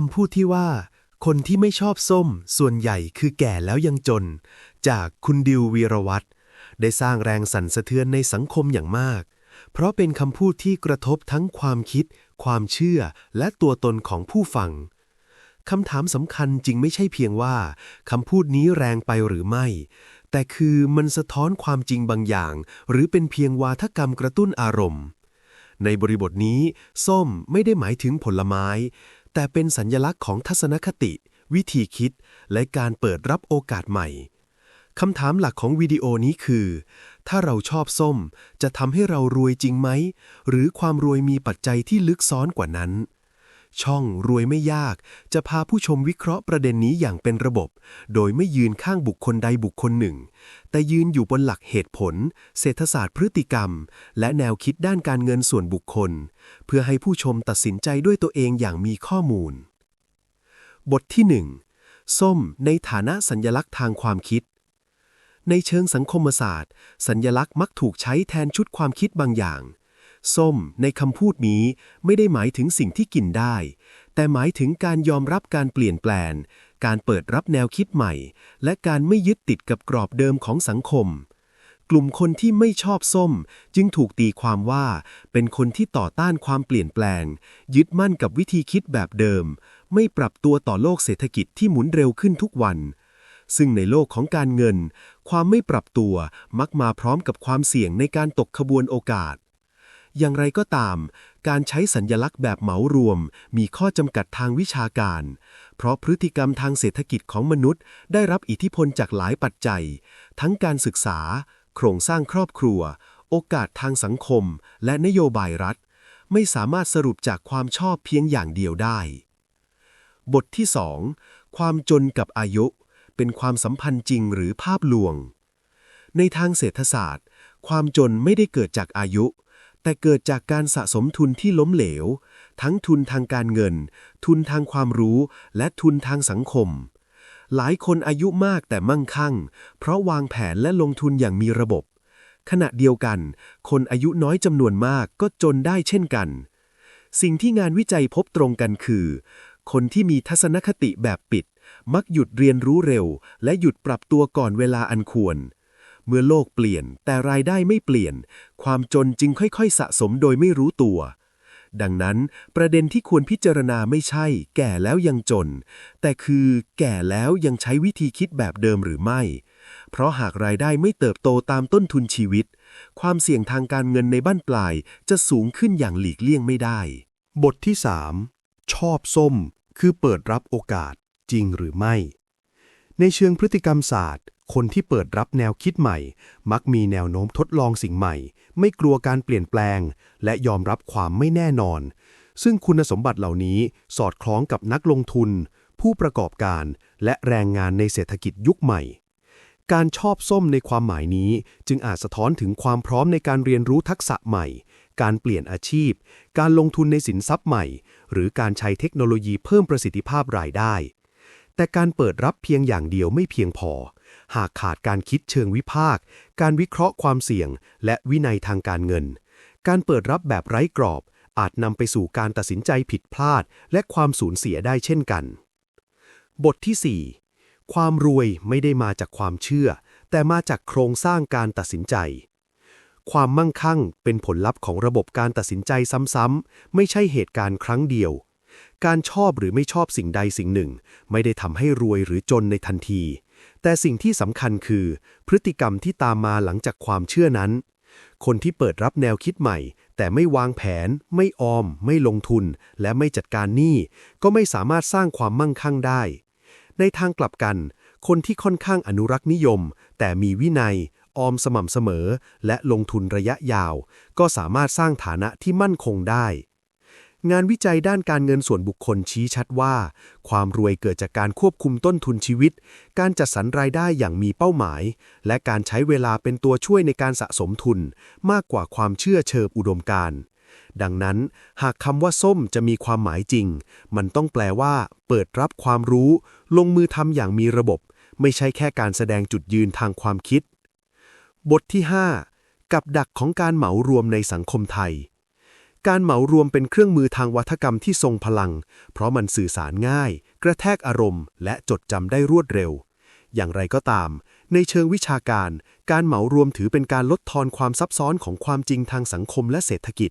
คำพูดที่ว่า คนที่ไม่ชอบส้ม ส่วนใหญ่คือแก่แล้วยังจน จากคุณดิววีรวัตรได้สร้างแรงสั่นสะเทือนในสังคมอย่างมาก เพราะเป็นคำพูดที่กระทบทั้งความคิด ความเชื่อ และตัวตนของผู้ฟังคำถามสำคัญจริงไม่ใช่เพียงว่าคำพูดนี้แรงไปหรือไม่ แต่คือมันสะท้อนความจริงบางอย่าง หรือเป็นเพียงวาทกรรมกระตุ้นอารมณ์ ในบริบทนี้ ส้มไม่ได้หมายถึงผลไม้ แต่เป็นสัญญลักษณ์ของทัศนคติ วิธีคิด และการเปิดรับโอกาสใหม่คำถามหลักของวิดีโอนี้คือ ถ้าเราชอบส้ม จะทำให้เรารวยจริงไหม หรือความรวยมีปัจจัยที่ลึกซ้อนกว่านั้น ช่องรวยไม่ยาก จะพาผู้ชมวิเคราะห์ประเด็นนี้อย่างเป็นระบบ โดยไม่ยืนข้างบุคคลใดบุคคลหนึ่ง แต่ยืนอยู่บนหลักเหตุผล เศรษฐศาสตร์พฤติกรรม และแนวคิดด้านการเงินส่วนบุคคล เพื่อให้ผู้ชมตัดสินใจด้วยตัวเองอย่างมีข้อมูล บทที่ 1 ส้มในฐานะสัญญลักษณ์ทางความคิด ในเชิงสังคมศาสตร์ สัญญลักษณ์มักถูกใช้แทนชุดความคิดบางอย่าง ส้ม ในคำพูดนี้ไม่ได้หมายถึงสิ่งที่กินได้ แต่หมายถึงการยอมรับการเปลี่ยนแปลง การเปิดรับแนวคิดใหม่ และการไม่ยึดติดกับกรอบเดิมของสังคม กลุ่มคนที่ไม่ชอบส้ม จึงถูกตีความว่า เป็นคนที่ต่อต้านความเปลี่ยนแปลง ยึดมั่นกับวิธีคิดแบบเดิม ไม่ปรับตัวต่อโลกเศรษฐกิจที่หมุนเร็วขึ้นทุกวันซึ่งในโลกของการเงิน ความไม่ปรับตัวมักมาพร้อมกับความเสี่ยงในการตกขบวนโอกาส อย่างไรก็ตาม การใช้สัญญลักษณ์แบบเหมารวม มีข้อจำกัดทางวิชาการ เพราะพฤติกรรมทางเศรษฐกิจของมนุษย์ ได้รับอิทธิพลจากหลายปัจจัย ทั้งการศึกษา โครงสร้างครอบครัว โอกาสทางสังคม และนโยบายรัฐ ไม่สามารถสรุปจากความชอบเพียงอย่างเดียวได้ บทที่2ความจนกับอายุ เป็นความสัมพันธ์จริงหรือภาพลวง ในทางเศรษฐศาสตร์ ความจนไม่ได้เกิดจากอายุ แต่เกิดจากการสะสมทุนที่ล้มเหลว ทั้งทุนทางการเงิน ทุนทางความรู้และทุนทางสังคม หลายคนอายุมากแต่มั่งคั่ง เพราะวางแผนและลงทุนอย่างมีระบบ ขณะเดียวกัน คนอายุน้อยจำนวนมากก็จนได้เช่นกัน สิ่งที่งานวิจัยพบตรงกันคือ คนที่มีทัศนคติแบบปิด มักหยุดเรียนรู้เร็ว และหยุดปรับตัวก่อนเวลาอันควร เมื่อโลกเปลี่ยนแต่รายได้ไม่เปลี่ยน ความจนจึงค่อยๆ สะสมโดยไม่รู้ตัว ดังนั้นประเด็นที่ควรพิจารณาไม่ใช่ แก่แล้วยังจน แต่คือแก่แล้วยังใช้วิธีคิดแบบเดิมหรือไม่ เพราะหากรายได้ไม่เติบโตตามต้นทุนชีวิต ความเสี่ยงทางการเงินในบ้านปลายจะสูงขึ้นอย่างหลีกเลี่ยงไม่ได้ บทที่ 3 ชอบส้ม คือเปิดรับโอกาสจริงหรือไม่ ในเชิงพฤติกรรมศาสตร์ คนที่เปิดรับแนวคิดใหม่ มักมีแนวโน้มทดลองสิ่งใหม่ ไม่กลัวการเปลี่ยนแปลง และยอมรับความไม่แน่นอน ซึ่งคุณสมบัติเหล่านี้สอดคล้องกับนักลงทุน ผู้ประกอบการ และแรงงานในเศรษฐกิจยุคใหม่ การชอบส้มในความหมายนี้ จึงอาจสะท้อนถึงความพร้อมในการเรียนรู้ทักษะใหม่ การเปลี่ยนอาชีพ การลงทุนในสินทรัพย์ใหม่ หรือการใช้เทคโนโลยีเพิ่มประสิทธิภาพรายได้ แต่การเปิดรับเพียงอย่างเดียวไม่เพียงพอ หากขาดการคิดเชิงวิพากษ์การวิเคราะห์ความเสี่ยง และวินัยทางการเงิน การเปิดรับแบบไร้กรอบ อาจนำไปสู่การตัดสินใจผิดพลาด และความสูญเสียได้เช่นกัน บทที่ 4 ความรวยไม่ได้มาจากความเชื่อ แต่มาจากโครงสร้างการตัดสินใจ ความมั่งคั่งเป็นผลลัพธ์ของระบบการตัดสินใจซ้ำๆไม่ใช่เหตุการณ์ครั้งเดียว การชอบหรือไม่ชอบสิ่งใดสิ่งหนึ่ง ไม่ได้ทำให้รวยหรือจนในทันที แต่สิ่งที่สำคัญคือ พฤติกรรมที่ตามมาหลังจากความเชื่อนั้น คนที่เปิดรับแนวคิดใหม่ แต่ไม่วางแผน ไม่ออม ไม่ลงทุน และไม่จัดการหนี้ก็ไม่สามารถสร้างความมั่งคั่งได้ ในทางกลับกัน คนที่ค่อนข้างอนุรักษ์นิยม แต่มีวินัยออมสม่ำเสมอ และลงทุนระยะยาว ก็สามารถสร้างฐานะที่มั่นคงได้ งานวิจัยด้านการเงินส่วนบุคคลชี้ชัดว่า ความรวยเกิดจากการควบคุมต้นทุนชีวิต การจัดสรรรายได้อย่างมีเป้าหมาย และการใช้เวลาเป็นตัวช่วยในการสะสมทุน มากกว่าความเชื่อเชิงอุดมการณ์ดังนั้นหากคำว่าส้มจะมีความหมายจริง มันต้องแปลว่า เปิดรับความรู้ ลงมือทำอย่างมีระบบ ไม่ใช่แค่การแสดงจุดยืนทางความคิด บทที่ 5 กับดักของการเหมารวมในสังคมไทย การเหมารวมเป็นเครื่องมือทางวัฒกรรมที่ทรงพลัง เพราะมันสื่อสารง่าย กระแทกอารมณ์ และจดจำได้รวดเร็ว อย่างไรก็ตาม ในเชิงวิชาการ การเหมารวมถือเป็นการลดทอนความซับซ้อนของความจริงทางสังคมและเศรษฐกิจ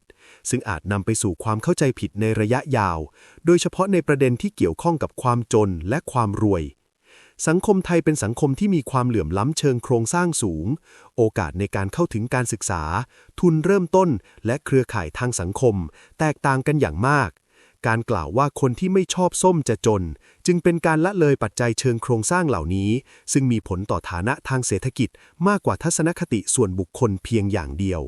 ซึ่งอาจนำไปสู่ความเข้าใจผิดในระยะยาว โดยเฉพาะในประเด็นที่เกี่ยวข้องกับความจนและความรวย สังคมไทยเป็นสังคมที่มีความเหลื่อมล้ำเชิงโครงสร้างสูง โอกาสในการเข้าถึงการศึกษา ทุนเริ่มต้น และเครือข่ายทางสังคม แตกต่างกันอย่างมาก การกล่าวว่าคนที่ไม่ชอบส้มจะจน จึงเป็นการละเลยปัจจัยเชิงโครงสร้างเหล่านี้ ซึ่งมีผลต่อฐานะทางเศรษฐกิจมากกว่าทัศนคติส่วนบุคคลเพียงอย่างเดียว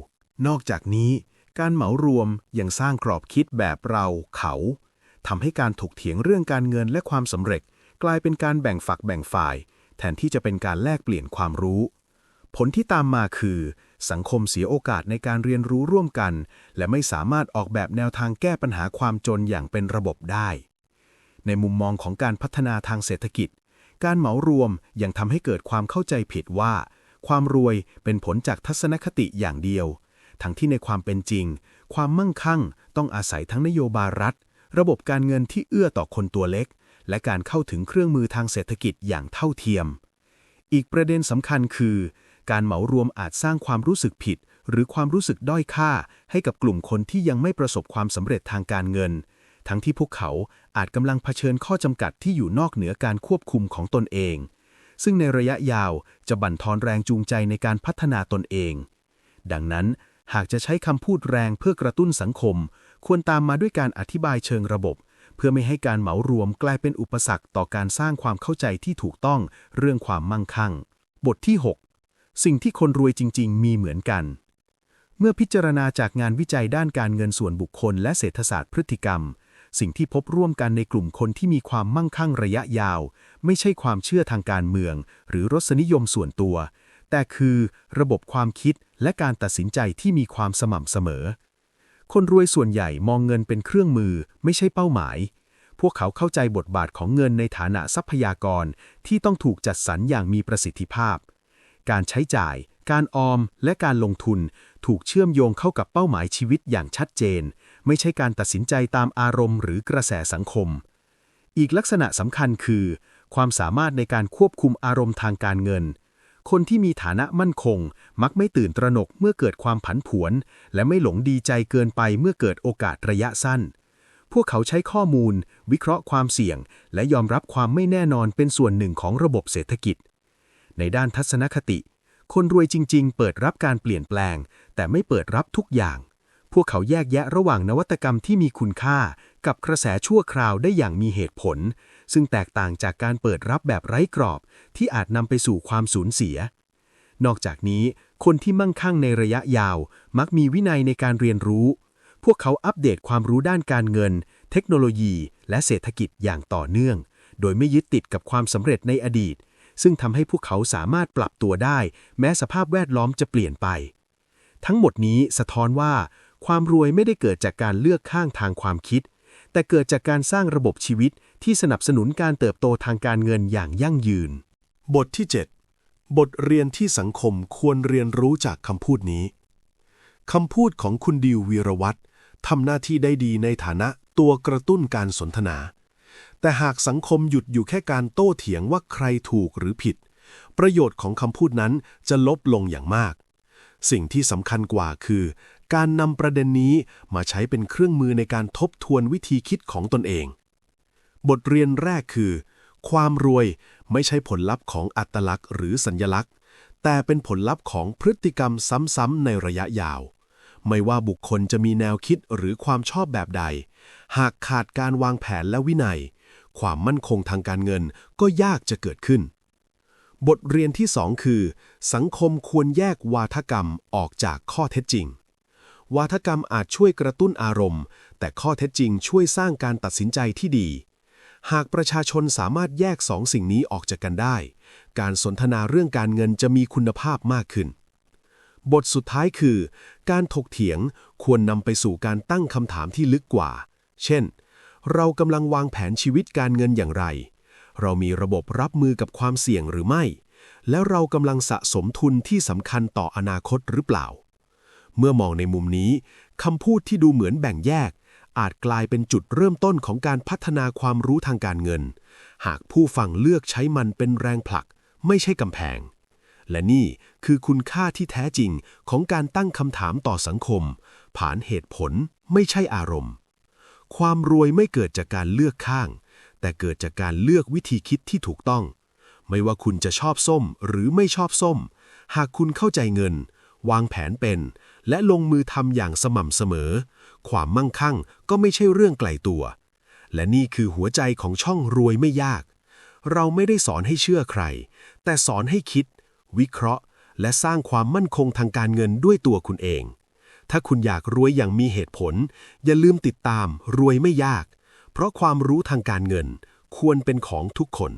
นอกจากนี้ การเหมารวมยังสร้างกรอบคิดแบบเราเขาทำให้การถกเถียงเรื่องการเงินและความสำเร็จ กลายเป็นการแบ่งฝักแบ่งฝ่าย แทนที่จะเป็นการแลกเปลี่ยนความรู้ ผลที่ตามมาคือ สังคมเสียโอกาสในการเรียนรู้ร่วมกัน และไม่สามารถออกแบบแนวทางแก้ปัญหาความจนอย่างเป็นระบบได้ ในมุมมองของการพัฒนาทางเศรษฐกิจ การเหมารวมยังทำให้เกิดความเข้าใจผิดว่า ความรวยเป็นผลจากทัศนคติอย่างเดียว ทั้งที่ในความเป็นจริง ความมั่งคั่งต้องอาศัยทั้งนโยบายรัฐ ระบบการเงินที่เอื้อต่อคนตัวเล็ก และการเข้าถึงเครื่องมือทางเศรษฐกิจอย่างเท่าเทียม อีกประเด็นสำคัญคือ การเหมารวมอาจสร้างความรู้สึกผิด หรือความรู้สึกด้อยค่า ให้กับกลุ่มคนที่ยังไม่ประสบความสำเร็จทางการเงิน ทั้งที่พวกเขาอาจกำลังเผชิญข้อจำกัดที่อยู่นอกเหนือการควบคุมของตนเอง ซึ่งในระยะยาวจะบั่นทอนแรงจูงใจในการพัฒนาตนเอง ดังนั้นหากจะใช้คำพูดแรงเพื่อกระตุ้นสังคม ควรตามมาด้วยการอธิบายเชิงระบบ เพื่อไม่ให้การเหมารวมกลายเป็นอุปสรรคต่อการสร้างความเข้าใจที่ถูกต้องเรื่องความมั่งคั่ง บทที่ 6 สิ่งที่คนรวยจริง ๆ มีเหมือนกัน เมื่อพิจารณาจากงานวิจัยด้านการเงินส่วนบุคคล และเศรษฐศาสตร์พฤติกรรม สิ่งที่พบร่วมกันในกลุ่มคนที่มีความมั่งคั่งระยะยาว ไม่ใช่ความเชื่อทางการเมือง หรือรสนิยมส่วนตัว แต่คือระบบความคิดและการตัดสินใจที่มีความสม่ำเสมอ คนรวยส่วนใหญ่มองเงินเป็นเครื่องมือ ไม่ใช่เป้าหมาย พวกเขาเข้าใจบทบาทของเงินในฐานะทรัพยากรที่ต้องถูกจัดสรรอย่างมีประสิทธิภาพ การใช้จ่าย การออม และการลงทุน ถูกเชื่อมโยงเข้ากับเป้าหมายชีวิตอย่างชัดเจน ไม่ใช่การตัดสินใจตามอารมณ์หรือกระแสสังคม อีกลักษณะสำคัญคือ ความสามารถในการควบคุมอารมณ์ทางการเงิน คนที่มีฐานะมั่นคง มักไม่ตื่นตระหนกเมื่อเกิดความผันผวน และไม่หลงดีใจเกินไปเมื่อเกิดโอกาสระยะสั้น พวกเขาใช้ข้อมูล วิเคราะห์ความเสี่ยง และยอมรับความไม่แน่นอนเป็นส่วนหนึ่งของระบบเศรษฐกิจ ในด้านทัศนคติ คนรวยจริง ๆ เปิดรับการเปลี่ยนแปลง แต่ไม่เปิดรับทุกอย่าง พวกเขาแยกแยะระหว่างนวัตกรรมที่มีคุณค่า กับกระแสชั่วคราวได้อย่างมีเหตุผล ซึ่งแตกต่างจากการเปิดรับแบบไร้กรอบ ที่อาจนำไปสู่ความสูญเสีย นอกจากนี้ คนที่มั่งคั่งในระยะยาว มักมีวินัยในการเรียนรู้ พวกเขาอัปเดตความรู้ด้านการเงิน เทคโนโลยี และเศรษฐกิจอย่างต่อเนื่อง โดยไม่ยึดติดกับความสำเร็จในอดีต ซึ่งทำให้พวกเขาสามารถปรับตัวได้ แม้สภาพแวดล้อมจะเปลี่ยนไป ทั้งหมดนี้สะท้อนว่า ความรวยไม่ได้เกิดจากการเลือกข้างทางความคิด แต่เกิดจากการสร้างระบบชีวิตที่สนับสนุนการเติบโตทางการเงินอย่างยั่งยืน บทที่ 7 บทเรียนที่สังคมควรเรียนรู้จากคำพูดนี้คำพูดของคุณดิววีรวัตรทำหน้าที่ได้ดีในฐานะตัวกระตุ้นการสนทนา แต่หากสังคมหยุดอยู่แค่การโต้เถียงว่าใครถูกหรือผิด ประโยชน์ของคำพูดนั้นจะลบลงอย่างมาก สิ่งที่สำคัญกว่าคือ การนำประเด็นนี้มาใช้เป็นเครื่องมือในการทบทวนวิธีคิดของตนเอง บทเรียนแรกคือ ความรวยไม่ใช่ผลลัพธ์ของอัตลักษณ์หรือสัญญลักษณ์ แต่เป็นผลลัพธ์ของพฤติกรรมซ้ำๆในระยะยาว ไม่ว่าบุคคลจะมีแนวคิดหรือความชอบแบบใด หากขาดการวางแผนและวินัย ความมั่นคงทางการเงินก็ยากจะเกิดขึ้นบทเรียนที่สองคือ สังคมควรแยกวาทกรรมออกจากข้อเท็จจริง วาทกรรมอาจช่วยกระตุ้นอารมณ์ แต่ข้อเท็จจริงช่วยสร้างการตัดสินใจที่ดี หากประชาชนสามารถแยกสองสิ่งนี้ออกจากกันได้ การสนทนาเรื่องการเงินจะมีคุณภาพมากขึ้น บทสุดท้ายคือ การถกเถียงควรนำไปสู่การตั้งคำถามที่ลึกกว่า เช่น เรากำลังวางแผนชีวิตการเงินอย่างไร เรามีระบบรับมือกับความเสี่ยงหรือไม่ แล้วเรากำลังสะสมทุนที่สำคัญต่ออนาคตหรือเปล่า เมื่อมองในมุมนี้คำพูดที่ดูเหมือนแบ่งแยก อาจกลายเป็นจุดเริ่มต้นของการพัฒนาความรู้ทางการเงิน หากผู้ฟังเลือกใช้มันเป็นแรงผลัก ไม่ใช่กำแพง และนี่คือคุณค่าที่แท้จริงของการตั้งคำถามต่อสังคม ผ่านเหตุผลไม่ใช่อารมณ์ ความรวยไม่เกิดจากการเลือกข้าง แต่เกิดจากการเลือกวิธีคิดที่ถูกต้อง ไม่ว่าคุณจะชอบส้มหรือไม่ชอบส้ม หากคุณเข้าใจเงิน วางแผนเป็น และลงมือทำอย่างสม่ำเสมอ ความมั่งคั่งก็ไม่ใช่เรื่องไกลตัว และนี่คือหัวใจของช่องรวยไม่ยาก เราไม่ได้สอนให้เชื่อใคร แต่สอนให้คิด วิเคราะห์ และสร้างความมั่นคงทางการเงินด้วยตัวคุณเอง ถ้าคุณอยากรวยอย่างมีเหตุผล อย่าลืมติดตามรวยไม่ยาก เพราะความรู้ทางการเงินควรเป็นของทุกคน